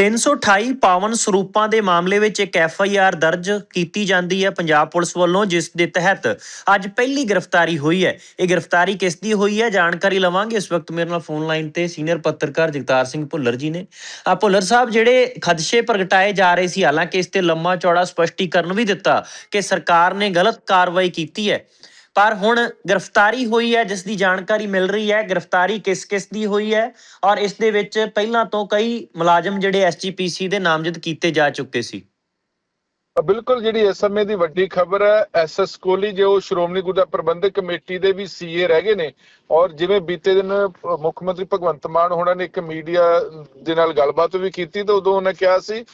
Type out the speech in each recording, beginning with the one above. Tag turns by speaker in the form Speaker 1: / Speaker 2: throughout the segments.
Speaker 1: 328 ਪਾਵਨ ਸਰੂਪਾਂ ਦੇ ਮਾਮਲੇ ਵਿੱਚ ਇੱਕ ਐਫ ਆਈ ਆਰ ਦਰਜ ਕੀਤੀ ਜਾਂਦੀ ਹੈ ਪੰਜਾਬ ਪੁਲਿਸ ਵੱਲੋਂ, ਜਿਸ ਦੇ ਤਹਿਤ ਅੱਜ ਪਹਿਲੀ ਗ੍ਰਿਫਤਾਰੀ ਹੋਈ ਹੈ। ਇਹ ਗ੍ਰਿਫਤਾਰੀ ਕਿਸ ਦੀ ਹੋਈ ਹੈ? ਜਾਣਕਾਰੀ ਲਵਾਂਗੇ। ਇਸ ਵਕਤ ਮੇਰੇ ਨਾਲ ਫੋਨ ਲਾਈਨ ਤੇ ਸੀਨੀਅਰ ਪੱਤਰਕਾਰ ਜਗਤਾਰ ਸਿੰਘ ਭੁੱਲਰ ਜੀ ਨੇ। ਆ ਭੁੱਲਰ ਸਾਹਿਬ, ਜਿਹੜੇ ਖਦਸ਼ੇ ਪ੍ਰਗਟਾਏ ਜਾ ਰਹੇ ਸੀ, ਹਾਲਾਂਕਿ ਇਸ ਤੇ ਲੰਮਾ ਚੌੜਾ ਸਪਸ਼ਟੀਕਰਨ ਵੀ ਦਿੱਤਾ ਕਿ ਸਰਕਾਰ ਨੇ ਗਲਤ ਕਾਰਵਾਈ ਕੀਤੀ ਹੈ। ਪਰ ਹੁਣ ਗ੍ਰਿਫਤਾਰੀ ਹੋਈ ਹੈ, ਜਿਸ ਦੀ ਜਾਣਕਾਰੀ ਮਿਲ ਰਹੀ ਹੈ, ਗ੍ਰਿਫਤਾਰੀ ਕਿਸ ਕਿਸ ਦੀ ਹੋਈ ਹੈ ਔਰ ਇਸ ਦੇ ਵਿੱਚ ਪਹਿਲਾਂ ਤੋਂ ਕਈ ਮੁਲਾਜ਼ਮ ਜਿਹੜੇ ਐਸਜੀਪੀਸੀ ਦੇ ਨਾਮਜ਼ਦ ਕੀਤੇ ਜਾ ਚੁੱਕੇ ਸੀ।
Speaker 2: ਬਿਲਕੁਲ ਜਿਹੜੀ ਇਸ ਸਮੇਂ ਦੀ ਵੱਡੀ ਖਬਰ ਹੈ ਐਸਐਸ ਕੋਹਲੀ ਜੋ ਸ਼੍ਰੋਮਣੀ ਗੁਰਦੁਆਰਾ ਪ੍ਰਬੰਧਕ ਕਮੇਟੀ ਦੇ ਵੀ ਸੀਏ ਰਹਿ ਗਏ ਨੇ ਔਰ ਜਿਵੇਂ ਬੀਤੇ ਦਿਨ ਮੁੱਖ ਮੰਤਰੀ ਭਗਵੰਤ ਮਾਨ ਹੋਣਾ ਨੇ ਇੱਕ ਮੀਡੀਆ ਦੇ ਨਾਲ ਗੱਲਬਾਤ ਵੀ ਕੀਤੀ, ਤਾਂ ਉਦੋਂ ਉਹਨਾਂ ਕਿਹਾ ਸੀ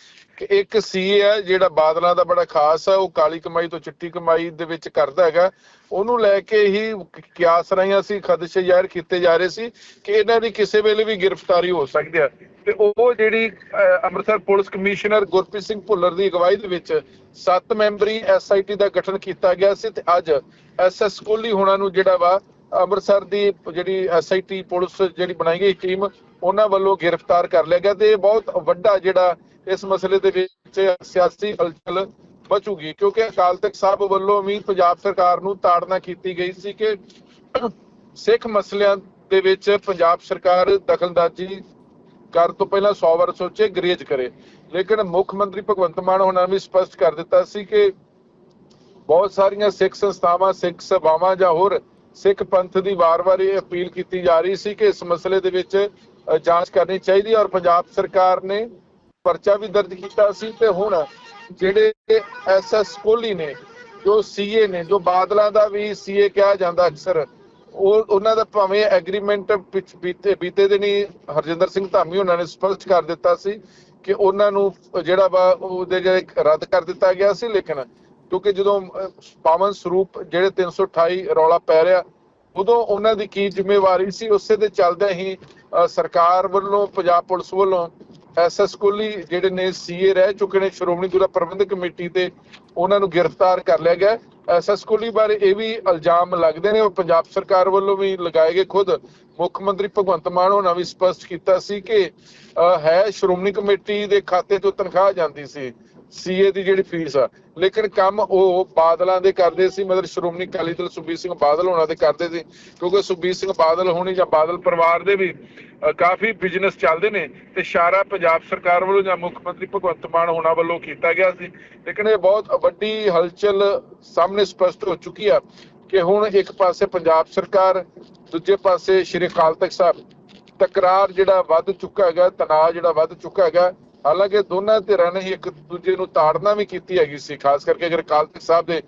Speaker 2: ਇੱਕ ਸੀਏ ਹੈ ਜਿਹੜਾ ਬਾਦਲਾਂ ਦਾ ਬੜਾ ਖਾਸ ਹੈ ਉਹ ਕਾਲੀ ਕਮਾਈ ਤੋਂ ਚਿੱਟੀ ਕਮਾਈ ਦੇ ਵਿੱਚ ਕਰਦਾ ਹੈਗਾ। ਉਹਨੂੰ ਲੈ ਕੇ ਹੀ ਕਿਆਸ ਰਹੀਆਂ ਸੀ, ਖਦਸ਼ੇ ਜ਼ਾਹਿਰ ਕੀਤੇ ਜਾ ਰਹੇ ਸੀ ਕਿ ਇਹਨਾਂ ਦੀ ਕਿਸੇ ਵੇਲੇ ਵੀ ਗ੍ਰਿਫਤਾਰੀ ਹੋ ਸਕਦੀ ਹੈ ਤੇ ਉਹ ਜਿਹੜੀ ਅੰਮ੍ਰਿਤਸਰ ਪੁਲਿਸ ਕਮਿਸ਼ਨਰ ਗੁਰਪ੍ਰੀਤ ਸਿੰਘ ਭੁੱਲਰ ਦੀ ਅਗਵਾਈ ਦੇ ਵਿੱਚ ਸੱਤ ਮੈਂਬਰੀ ਐਸਆਈਟੀ ਦਾ ਗਠਨ ਕੀਤਾ ਗਿਆ ਸੀ ਤੇ ਅੱਜ ਐਸਐਸ ਕੋਹਲੀ ਹੋਣਾ ਨੂੰ ਜਿਹੜਾ ਵਾ, ਅੰਮ੍ਰਿਤਸਰ ਦੀ ਜਿਹੜੀ ਐਸਆਈਟੀ ਪੁਲਿਸ ਜਿਹੜੀ ਬਣਾਈ ਗਈ ਟੀਮ ਉਹਨਾਂ ਵੱਲੋਂ ਗ੍ਰਿਫਤਾਰ ਕਰ ਲਿਆ ਗਿਆ ਤੇ ਇਹ ਬਹੁਤ ਵੱਡਾ ਜਿਹੜਾ ਇਸ ਮਸਲੇ ਦੇ ਵਿੱਚ ਸਿਆਸੀ ਹਲਚਲ ਬਚੂਗੀ, ਕਿਉਂਕਿ ਅਕਾਲ ਤਖਤ ਸਾਹਿਬ ਵੱਲੋਂ ਵੀ ਪੰਜਾਬ ਸਰਕਾਰ ਨੂੰ ਤਾੜਨਾ ਕੀਤੀ ਗਈ ਸੀ ਕਿ ਸਿੱਖ ਮਸਲਿਆਂ ਦੇ ਵਿੱਚ ਪੰਜਾਬ ਸਰਕਾਰ ਦਖਲਅੰਦਾਜ਼ੀ ਕਰਨ ਤੋਂ ਪਹਿਲਾਂ 100 ਵਾਰ ਸੋਚੇ, ਗਰੇਜ ਕਰੇ। ਲੇਕਿਨ ਮੁੱਖ ਮੰਤਰੀ ਭਗਵੰਤ ਮਾਨ ਹੋਣਾ ਵੀ ਸਪਸ਼ਟ ਕਰ ਦਿੱਤਾ ਸੀ ਕਿ ਬਹੁਤ ਸਾਰੀਆਂ ਸਿੱਖ ਸੰਸਥਾਵਾਂ, ਸਿੱਖ ਸਭਾਵਾਂ ਜਾਂ ਹੋਰ ਸਿੱਖ ਪੰਥ ਦੀ ਵਾਰ-ਵਾਰ ਇਹ ਅਪੀਲ ਕੀਤੀ ਜਾ ਰਹੀ ਸੀ ਕਿ ਇਸ ਮਸਲੇ ਦੇ ਵਿੱਚ ਜਾਂਚ ਕਰਨੀ ਚਾਹੀਦੀ ਔਰ ਪੰਜਾਬ ਸਰਕਾਰ ਨੇ ਪਰਚਾ ਵੀ ਦਰਜ ਕੀਤਾ ਸੀ ਤੇ ਹੁਣ ਜਿਹੜੇ ਐਸਐਸ ਕੋਹਲੀ ਨੇ, ਜੋ ਸੀਏ ਨੇ, ਜੋ ਬਾਦਲਾਂ ਦਾ ਵੀ ਸੀਏ ਕਿਹਾ ਜਾਂਦਾ ਅਕਸਰ, ਉਹ, ਉਹਨਾਂ ਦਾ ਭਾਵੇਂ ਐਗਰੀਮੈਂਟ ਬੀਤੇ ਬੀਤੇ ਦਿਨੀ ਹਰਜਿੰਦਰ ਸਿੰਘ ਧਾਮੀ ਉਹਨਾਂ ਨੇ ਸਪਸ਼ਟ ਕਰ ਦਿੱਤਾ ਸੀ ਕਿ ਉਹਨਾਂ ਨੂੰ ਜਿਹੜਾ ਵਾ ਉਹਦੇ ਜਿਹੜੇ ਰੱਦ ਕਰ ਦਿੱਤਾ ਗਿਆ ਸੀ, ਲੇਕਿਨ ਕਿਉਂਕਿ ਜਦੋਂ ਪਾਵਨ ਸਰੂਪ ਜਿਹੜੇ 328 ਰੌਲਾ ਪੈ ਰਿਹਾ ਉਦੋਂ ਉਹਨਾਂ ਦੀ ਕੀ ਜ਼ਿੰਮੇਵਾਰੀ ਸੀ ਉਸੇ ਦੇ ਚੱਲਦਿਆਂ ਹੀ ਸਰਕਾਰ ਵੱਲੋਂ ਪੰਜਾਬ ਪੁਲਿਸ ਵੱਲੋਂ ਐਸਐਸ ਕੋਹਲੀ ਜਿਹੜੇ ਨੇ ਸੀਏ ਰਹਿ ਚੁੱਕੇ ਨੇ ਸ਼੍ਰੋਮਣੀ ਗੁਰਦੁਆਰਾ ਪ੍ਰਬੰਧਕ ਕਮੇਟੀ ਤੇ ਉਹਨਾਂ ਨੂੰ ਗ੍ਰਿਫਤਾਰ ਕਰ ਲਿਆ ਗਿਆ। ਐਸਐਸ ਕੋਹਲੀ ਬਾਰੇ ਇਹ ਵੀ ਇਲਜ਼ਾਮ ਲੱਗਦੇ ਨੇ ਉਹ ਪੰਜਾਬ ਸਰਕਾਰ ਵੱਲੋਂ ਵੀ ਲਗਾਏ ਗਏ ਖੁਦ। ਮੁੱਖ ਮੰਤਰੀ ਭਗਵੰਤ ਮਾਨ ਉਹਨਾਂ ਵੀ ਸਪਸ਼ਟ ਕੀਤਾ ਸੀ ਕਿ ਅਹ, ਹੈ ਸ਼੍ਰੋਮਣੀ ਕਮੇਟੀ ਦੇ ਖਾਤੇ ਤੋਂ ਤਨਖਾਹ ਜਾਂਦੀ ਸੀ। ਸੀਏ ਦੀ ਜਿਹੜੀ ਫੀਸ ਆ। ਲੇਕਿਨ ਕੰਮ ਉਹ ਬਾਦਲਾਂ ਦੇ ਕਰਦੇ ਸੀ, ਮਤਲਬ ਸ਼੍ਰੋਮਣੀ ਅਕਾਲੀ ਦਲ ਸੁਖਬੀਰ ਸਿੰਘ ਬਾਦਲ ਹੋਣਾ ਦੇ ਕਰਦੇ ਸੀ, ਕਿਉਂਕਿ ਸੁਖਬੀਰ ਸਿੰਘ ਬਾਦਲ ਹੋਣੀ ਜਾਂ ਬਾਦਲ ਪਰਿਵਾਰ ਦੇ ਵੀ ਕਾਫੀ ਬਿਜ਼ਨਸ ਚੱਲਦੇ ਨੇ ਤੇ ਇਸ਼ਾਰਾ ਪੰਜਾਬ ਸਰਕਾਰ ਵੱਲੋਂ ਜਾਂ ਮੁੱਖ ਮੰਤਰੀ ਭਗਵੰਤ ਮਾਨ ਹੋਣਾ ਵੱਲੋਂ ਕੀਤਾ ਗਿਆ ਸੀ। ਲੇਕਿਨ ਇਹ ਬਹੁਤ ਵੱਡੀ ਹਲਚਲ ਸਾਹਮਣੇ ਸਪਸ਼ਟ ਹੋ ਚੁੱਕੀ ਆ ਕਿ ਹੁਣ ਇੱਕ ਪਾਸੇ ਪੰਜਾਬ ਸਰਕਾਰ, ਦੂਜੇ ਪਾਸੇ ਸ਼੍ਰੀ ਅਕਾਲ ਤਖਤ ਸਾਹਿਬ, ਤਕਰਾਰ ਜਿਹੜਾ ਵੱਧ ਚੁੱਕਾ ਹੈਗਾ, ਤਣਾਅ ਜਿਹੜਾ ਵੱਧ ਚੁੱਕਾ ਹੈਗਾ ਹਾਲਾਂਕਿ ਦੋਨਾਂ ਧਿਰਾਂ ਨੇ ਹੀ ਇੱਕ ਦੂਜੇ ਨੂੰ ਤਾੜਨਾ ਵੀ ਕੀਤੀ ਹੈਗੀ ਸੀ ਖਾਸ ਕਰਕੇ ਅਗਰ ਅਕਾਲ ਤਖਤ ਸਾਹਿਬ ਦੇ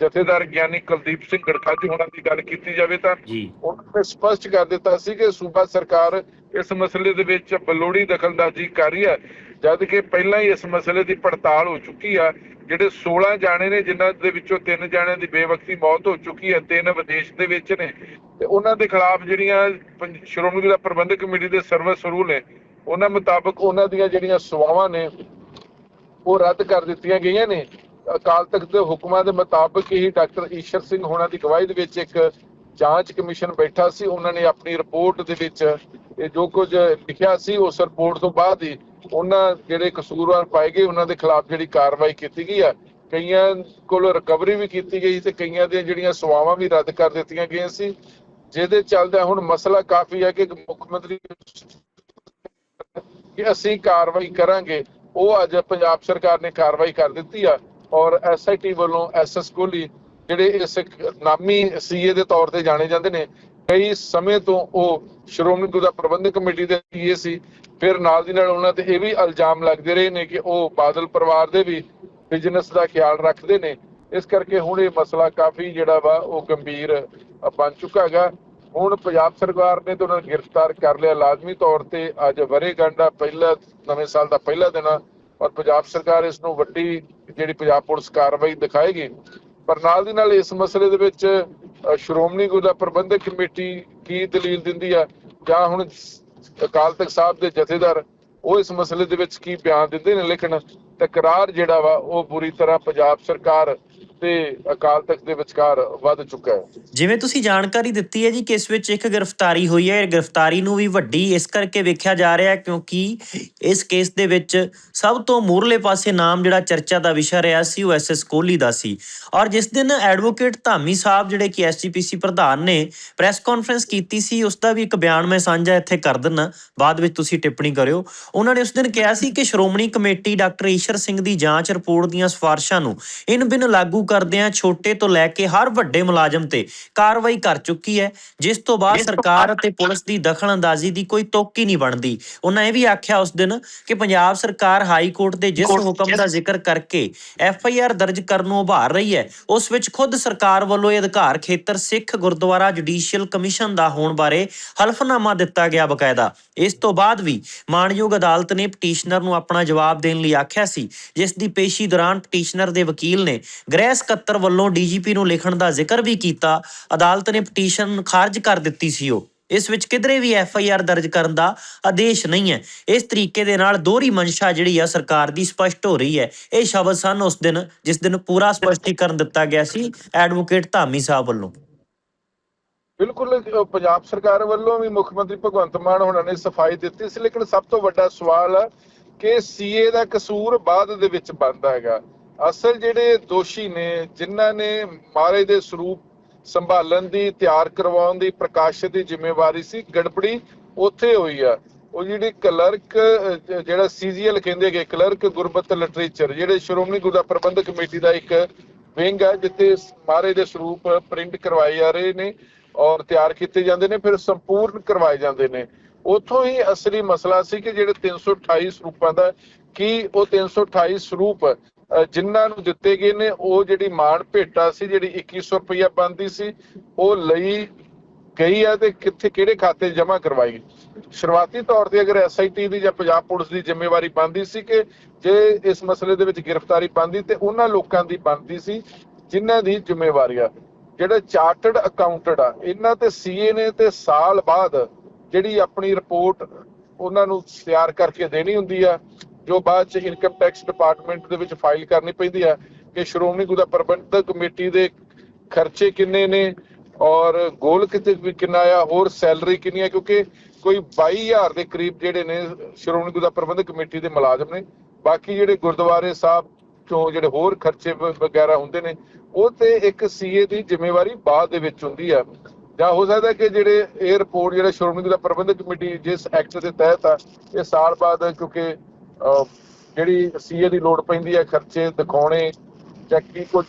Speaker 2: ਜਥੇਦਾਰ ਗਿਆਨੀ ਕੁਲਦੀਪ ਸਿੰਘ ਗੜਕਾਜੀ ਹੋਣਾ ਦੀ ਗੱਲ ਕੀਤੀ ਜਾਵੇ ਤਾਂ ਉਹਨਾਂ ਨੇ ਸਪਸ਼ਟ ਕਰ ਦਿੱਤਾ ਸੀ ਕਿ ਸੂਬਾ ਸਰਕਾਰ ਇਸ ਮਸਲੇ ਦੇ ਵਿੱਚ ਬਲੋੜੀ ਦਖਲਅੰਦਾਜ਼ੀ ਕਰ ਰਹੀ ਹੈ ਜਦ ਕਿ ਪਹਿਲਾਂ ਹੀ ਇਸ ਮਸਲੇ ਦੀ ਪੜਤਾਲ ਹੋ ਚੁੱਕੀ ਆ ਜਿਹੜੇ 16 ਜਾਣੇ ਨੇ ਜਿਨ੍ਹਾਂ ਦੇ ਵਿੱਚੋਂ ਤਿੰਨ ਜਾਣਿਆਂ ਦੀ ਬੇਵਕਤੀ ਮੌਤ ਹੋ ਚੁੱਕੀ ਹੈ ਤਿੰਨ ਵਿਦੇਸ਼ ਦੇ ਵਿੱਚ ਨੇ। ਤੇ ਉਹਨਾਂ ਦੇ ਖਿਲਾਫ ਜਿਹੜੀਆਂ ਸ਼੍ਰੋਮਣੀ ਗੁਰਦੁਆਰਾ ਪ੍ਰਬੰਧਕ ਕਮੇਟੀ ਦੇ ਸਰਵਿਸ ਰੂਲ ਨੇ ਉਹਨਾਂ ਮੁਤਾਬਕ ਉਹਨਾਂ ਦੀਆਂ ਜਿਹੜੀਆਂ ਸਵਾਵਾਂ ਨੇ, ਉਹ ਰੱਦ ਕਰ ਦਿੱਤੀਆਂ ਗਈਆਂ ਨੇ। ਅਕਾਲ ਤਖਤ ਦੇ ਹੁਕਮਾਂ ਦੇ ਮੁਤਾਬਕ ਹੀ ਡਾਕਟਰ ਈਸ਼ਰ ਸਿੰਘ ਹੋਣਾ ਦੀ ਗਵਾਹੀ ਦੇ ਵਿੱਚ ਇੱਕ ਜਾਂਚ ਕਮਿਸ਼ਨ ਬੈਠਾ ਸੀ। ਉਹਨਾਂ ਨੇ ਆਪਣੀ ਰਿਪੋਰਟ ਦੇ ਵਿੱਚ ਇਹ ਜੋ ਕੁਝ ਲਿਖਿਆ ਸੀ, ਉਸ ਰਿਪੋਰਟ ਤੋਂ ਬਾਅਦ ਹੀ ਉਹਨਾਂ ਜਿਹੜੇ ਕਸੂਰਵਾਰ ਪਾਏ ਗਏ, ਉਹਨਾਂ ਦੇ ਖਿਲਾਫ ਜਿਹੜੀ ਕਾਰਵਾਈ ਕੀਤੀ ਗਈ ਆ। ਕਈਆਂ ਕੋਲ ਰਿਕਵਰੀ ਵੀ ਕੀਤੀ ਗਈ ਤੇ ਕਈਆਂ ਦੀਆਂ ਜਿਹੜੀਆਂ ਸੇਵਾਵਾਂ ਵੀ ਰੱਦ ਕਰ ਦਿੱਤੀਆਂ ਗਈਆਂ ਸੀ। ਜਿਹਦੇ ਚੱਲਦਾ ਹੁਣ ਮਸਲਾ ਕਾਫੀ ਹੈ ਕਿ ਮੁੱਖ ਮੰਤਰੀ ਕਿ ਅਸੀਂ ਕਾਰਵਾਈ ਕਰਾਂਗੇ। ਉਹ ਅੱਜ ਪੰਜਾਬ ਸਰਕਾਰ ਨੇ ਕਾਰਵਾਈ ਕਰ ਦਿੱਤੀ ਆ ਔਰ ਐਸਆਈਟੀ ਵੱਲੋਂ ਐਸਐਸ ਕੋਹਲੀ ਜਿਹੜੇ ਇਸ ਇੱਕ ਨਾਮੀ ਸੀਏ ਦੇ ਤੌਰ ਤੇ ਜਾਣੇ ਜਾਂਦੇ ਨੇ, ਕਈ ਸਮੇਂ ਤੋਂ ਉਹ ਸ਼੍ਰੋਮਣੀ ਗੁਰਦੁਆਰਾ ਪ੍ਰਬੰਧਕ ਕਮੇਟੀ ਦੇ ਸੀਏ ਸੀ। ਫਿਰ ਨਾਲ ਦੀ ਨਾਲ ਉਹਨਾਂ ਤੇ ਇਹ ਵੀ ਇਲਜ਼ਾਮ ਲੱਗਦੇ ਰਹੇ ਨੇ ਕਿ ਉਹ ਬਾਦਲ ਪਰਿਵਾਰ ਦੇ ਵੀ ਬਿਜ਼ਨਸ ਦਾ ਖਿਆਲ ਰੱਖਦੇ ਨੇ। ਇਸ ਕਰਕੇ ਹੁਣ ਇਹ ਮਸਲਾ ਕਾਫੀ ਜਿਹੜਾ ਵਾ ਉਹ ਗੰਭੀਰ ਬਣ ਚੁੱਕਾ ਹੈਗਾ। ਹੁਣ ਪੰਜਾਬ ਸਰਕਾਰ ਨੇ ਤਾਂ ਉਹਨਾਂ ਨੂੰ ਗ੍ਰਿਫਤਾਰ ਕਰ ਲਿਆ। ਲਾਜ਼ਮੀ ਤੌਰ ਤੇ ਅੱਜ ਵਰੇਗੰਢ ਦਾ ਪਹਿਲਾ ਨਵੇਂ ਸਾਲ ਦਾ ਪਹਿਲਾ ਦਿਨ ਆ ਔਰ ਪੰਜਾਬ ਸਰਕਾਰ ਇਸ ਨੂੰ ਵੱਡੀ ਜਿਹੜੀ ਪੰਜਾਬ ਪੁਲਿਸ ਕਾਰਵਾਈ ਦਿਖਾਏਗੀ। ਪਰ ਨਾਲ ਦੀ ਨਾਲ ਇਸ ਮਸਲੇ ਦੇ ਵਿੱਚ ਸ਼੍ਰੋਮਣੀ ਗੁਰਦੁਆਰਾ ਪ੍ਰਬੰਧਕ ਕਮੇਟੀ ਕੀ ਦਲੀਲ ਦਿੰਦੀ ਆ ਜਾਂ ਹੁਣ ਅਕਾਲ ਤਖਤ ਸਾਹਿਬ ਦੇ ਜਥੇਦਾਰ, ਉਹ ਇਸ ਮਸਲੇ ਦੇ ਵਿੱਚ ਕੀ ਬਿਆਨ ਦਿੰਦੇ ਨੇ ਲੇਕਿਨ ਤਕਰਾਰ ਜਿਹੜਾ ਵਾ, ਉਹ ਪੂਰੀ ਤਰ੍ਹਾਂ ਪੰਜਾਬ ਸਰਕਾਰ ਤੇ ਅਕਾਲ ਤਖਤ ਦੇ ਵਿਚਕਾਰ ਵੱਧ ਚੁੱਕਾ ਹੈ।
Speaker 1: ਜਿਵੇਂ ਤੁਸੀਂ ਜਾਣਕਾਰੀ ਦਿੱਤੀ ਹੈ ਜੀ ਕਿ ਇਸ ਵਿੱਚ ਇੱਕ ਗ੍ਰਿਫਤਾਰੀ ਹੋਈ ਹੈ। ਗ੍ਰਿਫਤਾਰੀ ਨੂੰ ਵੀ ਵੱਡੀ ਇਸ ਕਰਕੇ ਵੇਖਿਆ ਜਾ ਰਿਹਾ ਹੈ ਕਿਉਂਕਿ ਇਸ ਕੇਸ ਦੇ ਵਿੱਚ ਸਭ ਤੋਂ ਮੂਰਲੇ ਪਾਸੇ ਨਾਮ ਜਿਹੜਾ ਚਰਚਾ ਦਾ ਵਿਸ਼ਾ ਰਿਹਾ ਸੀ, ਉਹ ਐਸਐਸ ਕੋਹਲੀ ਦਾ ਸੀ। ਔਰ ਜਿਸ ਦਿਨ ਐਡਵੋਕੇਟ ਧਾਮੀ ਸਾਹਿਬ ਜਿਹੜੇ ਕਿ ਐਸਜੀਪੀਸੀ ਪ੍ਰਧਾਨ ਨੇ ਪ੍ਰੈਸ ਕਾਨਫਰੰਸ ਕੀਤੀ ਸੀ, ਉਸ ਦਾ ਵੀ ਇੱਕ ਬਿਆਨ ਮੈਂ ਸਾਂਝਾ ਇੱਥੇ ਕਰ ਦਿੰਨਾ। ਬਾਅਦ ਵਿੱਚ ਤੁਸੀਂ ਟਿੱਪਣੀ ਕਰਿਓ। ਉਹਨਾਂ ਨੇ ਉਸ ਦਿਨ ਕਿਹਾ ਸੀ ਕਿ ਸ਼੍ਰੋਮਣੀ ਕਮੇਟੀ ਡਾਕਟਰ ਈਸ਼ਰ ਸਿੰਘ ਦੀ ਜਾਂਚ ਰਿਪੋਰਟ ਦੀਆਂ ਸਿਫਾਰਸ਼ਾਂ ਨੂੰ ਇਨ ਬਿਨ ਲਾਗੂ ਕਰਦਿਆਂ ਛੋਟੇ ਤੋਂ ਲੈ ਕੇ ਹਰ ਵੱਡੇ ਮੁਲਾਜ਼ਮ ਤੇ ਕਾਰਵਾਈ ਕਰ ਚੁੱਕੀ ਹੈ। ਜਿਸ ਤੋਂ ਬਾਅਦ ਸਰਕਾਰ ਅਤੇ ਪੁਲਿਸ ਦੀ ਦਖਲਅੰਦਾਜ਼ੀ ਦੀ ਕੋਈ ਤੋਕ ਹੀ ਨਹੀਂ ਬਣਦੀ। ਉਹਨਾਂ ਇਹ ਵੀ ਆਖਿਆ ਉਸ ਦਿਨ ਕਿ ਪੰਜਾਬ ਸਰਕਾਰ ਹਾਈ ਕੋਰਟ ਦੇ ਜਿਸ ਹੁਕਮ ਦਾ ਜ਼ਿਕਰ ਕਰਕੇ ਐਫ ਆਈ ਆਰ ਦਰਜ ਕਰਨ ਨੂੰ ਉਭਾਰ ਰਹੀ ਹੈ ਉਸ ਵਿੱਚ ਖੁਦ ਸਰਕਾਰ ਵੱਲੋਂ ਇਹ ਅਧਿਕਾਰ ਖੇਤਰ ਸਿੱਖ ਗੁਰਦੁਆਰਾ ਜੁਡੀਸ਼ੀਅਲ ਕਮਿਸ਼ਨ ਦਾ ਹੋਣ ਬਾਰੇ ਹਲਫਨਾਮਾ ਦਿੱਤਾ ਗਿਆ ਬਕਾਇਦਾ। ਇਸ ਤੋਂ ਬਾਅਦ ਵੀ ਮਾਣਯੋਗ ਅਦਾਲਤ ਨੇ ਪਟੀਸ਼ਨਰ ਨੂੰ ਆਪਣਾ ਜਵਾਬ ਦੇਣ ਲਈ ਆਖਿਆ ਸੀ ਜਿਸ ਦੀ ਪੇਸ਼ੀ ਦੌਰਾਨ ਪਟੀਸ਼ਨਰ ਦੇ ਵਕੀਲ ਨੇ ਗ੍ਰਹਿ ਸਕੱਤਰ ਵੱਲੋਂ ਡੀਜੀਪੀ ਨੂੰ ਲਿਖਣ ਦਾ ਜ਼ਿਕਰ ਵੀ ਕੀਤਾ। ਅਦਾਲਤ ਨੇ ਪਟੀਸ਼ਨ ਖਾਰਜ ਕਰ ਦਿੱਤੀ ਸੀ ਉਹ। ਇਸ ਵਿੱਚ ਕਿਧਰੇ ਵੀ ਐਫ ਆਈ ਆਰ ਦਰਜ ਕਰਨ ਦਾ ਆਦੇਸ਼ ਨਹੀਂ ਹੈ। ਇਸ ਤਰੀਕੇ ਦੇ ਨਾਲ ਦੋਹਰੀ ਮਨਸ਼ਾ ਜਿਹੜੀ ਆ, ਸਰਕਾਰ ਦੀ ਸਪਸ਼ਟ ਹੋ ਰਹੀ ਹੈ। ਇਹ ਸ਼ਬਦ ਸਨ ਉਸ ਦਿਨ, ਜਿਸ ਦਿਨ ਪੂਰਾ ਸਪਸ਼ਟੀਕਰਨ ਦਿੱਤਾ ਗਿਆ ਸੀ ਐਡਵੋਕੇਟ ਧਾਮੀ ਸਾਹਿਬ ਵੱਲੋਂ।
Speaker 2: ਬਿਲਕੁਲ ਪੰਜਾਬ ਸਰਕਾਰ ਵੱਲੋਂ ਵੀ ਮੁੱਖ ਮੰਤਰੀ ਭਗਵੰਤ ਮਾਨ ਹੋਣਾ ਨੇ ਸਫ਼ਾਈ ਦਿੱਤੀ ਸੀ, ਲੇਕਿਨ ਸਭ ਤੋਂ ਵੱਡਾ ਸਵਾਲ ਕਿ ਸੀਏ ਦਾ ਕਸੂਰ ਬਾਅਦ ਦੇ ਵਿੱਚ ਬਣਦਾ ਹੈਗਾ। ਅਸਲ ਜਿਹੜੇ ਦੋਸ਼ੀ ਨੇ, ਜਿਨ੍ਹਾਂ ਨੇ ਮਾਰੇ ਦੇ ਸਰੂਪ ਸੰਭਾਲਣ ਦੀ, ਤਿਆਰ ਕਰਵਾਉਣ ਦੀ ਪ੍ਰਕਾਸ਼ਿਤ ਦੀ ਜ਼ਿੰਮੇਵਾਰੀ ਸੀ, ਗੜਬੜੀ ਉੱਥੇ ਹੋਈ ਆ। ਉਹ ਜਿਹੜੀ ਕਲਰਕ ਜਿਹੜਾ ਸੀਜੀਐਲ ਕਹਿੰਦੇ ਗਏ ਕਲਰਕ ਗੁਰਬਤ ਲਿਟਰੇਚਰ, ਜਿਹੜੇ ਸ਼੍ਰੋਮਣੀ ਗੁਰਦੁਆਰਾ ਪ੍ਰਬੰਧਕ ਕਮੇਟੀ ਦਾ ਇੱਕ ਵਿੰਗ ਹੈ ਜਿੱਥੇ ਮਹਾਰਾਜ ਦੇ ਸਰੂਪ ਪ੍ਰਿੰਟ ਕਰਵਾਏ ਜਾ ਰਹੇ ਨੇ ਔਰ ਤਿਆਰ ਕੀਤੇ ਜਾਂਦੇ ਨੇ, ਫਿਰ ਸੰਪੂਰਨ ਕਰਵਾਏ ਜਾਂਦੇ ਨੇ। ਉਥੋਂ ਹੀ ਅਸਲੀ ਮਸਲਾ ਸੀ ਕਿ ਜਿਹੜੇ 328 ਸਰੂਪਾਂ ਦਾ, ਕੀ ਉਹ 328 ਸਰੂਪ ਜਿਨ੍ਹਾਂ ਨੂੰ ਦਿੱਤੇ ਗਏ ਨੇ, ਉਹ ਜਿਹੜੀ ਮਾਣ ਭੇਟਾ ਸੀ, ਜਿਹੜੀ 2100 ਰੁਪਇਆ ਬਣਦੀ ਸੀ, ਉਹ ਲਈ ਗਈ ਹੈ ਤੇ ਕਿੱਥੇ, ਕਿਹੜੇ ਖਾਤੇ ਜਮ੍ਹਾਂ ਕਰਵਾਈ ਗਈ? ਸ਼ੁਰੂਆਤੀ ਤੌਰ ਤੇ ਅਗਰ ਐਸਆਈਟੀ ਦੀ ਜਾਂ ਪੰਜਾਬ ਪੁਲਿਸ ਦੀ ਜ਼ਿੰਮੇਵਾਰੀ ਬਣਦੀ ਸੀ ਕਿ ਜੇ ਇਸ ਮਸਲੇ ਦੇ ਵਿੱਚ ਗ੍ਰਿਫਤਾਰੀ ਬਣਦੀ ਤੇ ਉਹਨਾਂ ਲੋਕਾਂ ਦੀ ਬਣਦੀ ਸੀ, ਜਿਨ੍ਹਾਂ ਦੀ ਜ਼ਿੰਮੇਵਾਰੀ ਆ। ਜਿਹੜੇ ਚਾਰਟਰਡ ਅਕਾਊਂਟੈਂਟ ਆ, ਇਹਨਾਂ ਤੇ ਸੀਏ ਨੇ ਤੇ ਸਾਲ ਬਾਅਦ ਜਿਹੜੀ ਆਪਣੀ ਰਿਪੋਰਟ ਉਹਨਾਂ ਨੂੰ ਤਿਆਰ ਕਰਕੇ ਦੇਣੀ ਹੁੰਦੀ ਆ ਜੋ ਬਾਅਦ ਚ ਇਨਕਮ ਟੈਕਸ ਡਿਪਾਰਟਮੈਂਟ ਦੇ ਵਿੱਚ ਫਾਈਲ ਕਰਨੀ ਪੈਂਦੀ ਆ ਕਿ ਸ਼੍ਰੋਮਣੀ ਗੁਰਦੁਆਰਾ ਪ੍ਰਬੰਧਕ ਕਮੇਟੀ ਦੇ ਖਰਚੇ ਕਿੰਨੇ ਨੇ ਔਰ ਗੋਲ ਕਿਤੇ ਕਿੰਨਾ ਆ, ਹੋਰ ਸੈਲਰੀ ਕਿੰਨੀ ਆ, ਕਿਉਂਕਿ ਕੋਈ 22000 ਦੇ ਕਰੀਬ ਜਿਹੜੇ ਨੇ ਸ਼੍ਰੋਮਣੀ ਗੁਰਦੁਆਰਾ ਪ੍ਰਬੰਧਕ ਕਮੇਟੀ ਦੇ ਮੁਲਾਜ਼ਮ ਨੇ, ਬਾਕੀ ਜਿਹੜੇ ਗੁਰਦੁਆਰੇ ਸਾਹਿਬ ਚੋਂ ਜਿਹੜੇ ਹੋਰ ਖਰਚੇ ਵਗੈਰਾ ਹੁੰਦੇ ਨੇ, ਉਹ ਤੇ ਇੱਕ ਸੀਏ ਦੀ ਜ਼ਿੰਮੇਵਾਰੀ ਬਾਅਦ ਦੇ ਵਿੱਚ ਹੁੰਦੀ ਆ। ਜਾਂ ਹੋ ਸਕਦਾ ਕਿ ਜਿਹੜੇ ਇਹ ਰਿਪੋਰਟ ਜਿਹੜਾ ਸ਼੍ਰੋਮਣੀ ਗੁਰਦੁਆਰਾ ਪ੍ਰਬੰਧਕ ਕਮੇਟੀ ਜਿਸ ਐਕਟ ਦੇ ਤਹਿਤ ਆ, ਇਹ ਸਾਲ ਬਾਅਦ ਕਿਉਂਕਿ ਜਿਹੜੀ ਸੀਏ ਦੀ ਲੋੜ ਪੈਂਦੀ ਹੈ ਖਰਚੇ ਦਿਖਾਉਣੇ ਜਾਂ ਕੀ ਕੁਝ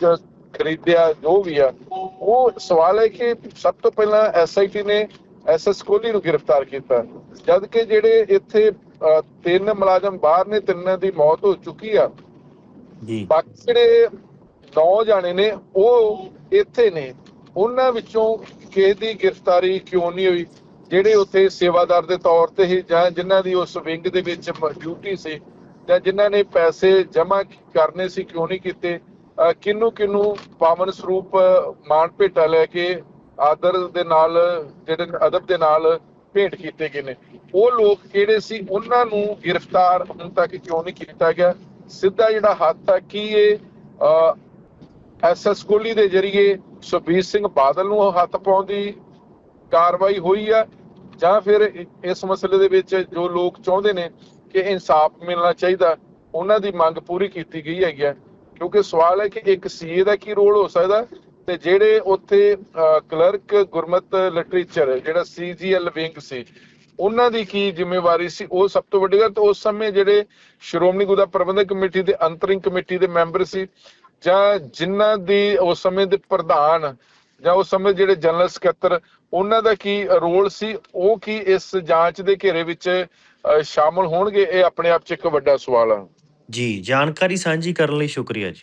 Speaker 2: ਖਰੀਦਿਆ ਜੋ ਵੀ ਆ ਉਹ ਸਵਾਲ ਹੈ ਕਿ ਸਭ ਤੋਂ ਪਹਿਲਾਂ ਐਸਆਈਟੀ ਨੇ ਐਸਐਸ ਕੋਹਲੀ ਨੂੰ ਗ੍ਰਿਫਤਾਰ ਕੀਤਾ। ਜਦ ਕਿ ਜਿਹੜੇ ਇੱਥੇ ਤਿੰਨ ਮੁਲਾਜ਼ਮ ਬਾਹਰ ਨੇ ਤਿੰਨਾਂ ਦੀ ਮੌਤ ਹੋ ਚੁੱਕੀ ਆ।
Speaker 1: ਜੀ।
Speaker 2: ਬਾਕੀ ਜਿਹੜੇ ਨੌ ਜਾਣੇ ਨੇ ਉਹ ਇੱਥੇ ਨੇ। ਉਹਨਾਂ ਵਿੱਚੋਂ ਕਿਸੇ ਦੀ ਗ੍ਰਿਫਤਾਰੀ ਕਿਉਂ ਨਹੀਂ ਹੋਈ? ਜਿਹੜੇ ਉੱਥੇ ਸੇਵਾਦਾਰ ਦੇ ਤੌਰ ਤੇ ਹੀ ਜਾਂ ਜਿਨ੍ਹਾਂ ਦੀ ਉਸ ਵਿੰਗ ਦੇ ਵਿੱਚ ਡਿਊਟੀ ਸੀ ਜਾਂ ਜਿਨ੍ਹਾਂ ਨੇ ਪੈਸੇ ਜਮ੍ਹਾਂ ਕਰਨੇ ਸੀ, ਕਿਉਂ ਨਹੀਂ ਕੀਤੇ, ਅਹ ਕਿਹਨੂੰ ਕਿਹਨੂੰ ਪਾਵਨ ਸਰੂਪ ਮਾਣ ਭੇਟਾ ਲੈ ਕੇ ਆਦਰ ਦੇ ਨਾਲ, ਜਿਹੜੇ ਅਦਬ ਦੇ ਨਾਲ ਭੇਟ ਕੀਤੇ ਗਏ ਨੇ। ਉਹ ਲੋਕ ਕਿਹੜੇ ਸੀ? ਉਹਨਾਂ ਨੂੰ ਗ੍ਰਿਫਤਾਰ ਹੁਣ ਤੱਕ ਕਿਉਂ ਨਹੀਂ ਕੀਤਾ ਗਿਆ? ਸਿੱਧਾ ਜਿਹੜਾ ਹੱਥ ਆ, ਕੀ ਇਹ ਐਸਐਸ ਕੋਹਲੀ ਦੇ ਜਰੀਏ ਸੁਖਬੀਰ ਸਿੰਘ ਬਾਦਲ ਨੂੰ ਹੱਥ ਪਾਉਣ ਦੀ ਕਾਰਵਾਈ ਹੋਈ ਆ? ਜਾਂ ਫਿਰ ਇਸ ਮਸਲੇ ਦੇ ਵਿੱਚ ਜੋ ਲੋਕ ਚਾਹੁੰਦੇ ਨੇ ਕਿ ਇਨਸਾਫ ਮਿਲਣਾ ਚਾਹੀਦਾ, ਉਹਨਾਂ ਦੀ ਮੰਗ ਪੂਰੀ ਕੀਤੀ ਗਈ ਹੈਗੀ ਆ ਕਿਉਂਕਿ ਸਵਾਲ ਹੈ ਕਿ ਇੱਕ ਸੀਏ ਦਾ ਕੀ ਰੋਲ ਹੋ ਸਕਦਾ ਤੇ ਜਿਹੜੇ ਉੱਥੇ ਕਲਰਕ ਗੁਰਮਤ ਲਿਟਰੇਚਰ, ਜਿਹੜਾ ਸੀਜੀਐਲ ਵਿੰਗ ਸੀ, ਉਹਨਾਂ ਦੀ ਕੀ ਜ਼ਿੰਮੇਵਾਰੀ ਸੀ? ਉਹ ਸਭ ਤੋਂ ਵੱਡੀ ਗੱਲ ਤੇ ਉਸ ਸਮੇਂ ਜਿਹੜੇ ਸ਼੍ਰੋਮਣੀ ਗੁਰਦੁਆਰਾ ਪ੍ਰਬੰਧਕ ਕਮੇਟੀ ਦੇ ਅੰਤਰਿੰਗ ਕਮੇਟੀ ਦੇ ਮੈਂਬਰ ਸੀ, ਜਾਂ ਜਿਨ੍ਹਾਂ ਦੀ ਉਸ ਸਮੇਂ ਦੇ ਪ੍ਰਧਾਨ ਜਾਂ ਉਸ ਸਮੇਂ ਜਿਹੜੇ ਜਨਰਲ ਸਕੱਤਰ, ਉਹਨਾਂ ਦਾ ਕੀ ਰੋਲ ਸੀ? ਉਹ ਕੀ ਇਸ ਜਾਂਚ ਦੇ ਘੇਰੇ ਵਿੱਚ ਸ਼ਾਮਲ ਹੋਣਗੇ? ਇਹ ਆਪਣੇ ਆਪ 'ਚ ਇੱਕ ਵੱਡਾ ਸਵਾਲ ਆ।
Speaker 1: ਜੀ, ਜਾਣਕਾਰੀ ਸਾਂਝੀ ਕਰਨ ਲਈ ਸ਼ੁਕਰੀਆ ਜੀ।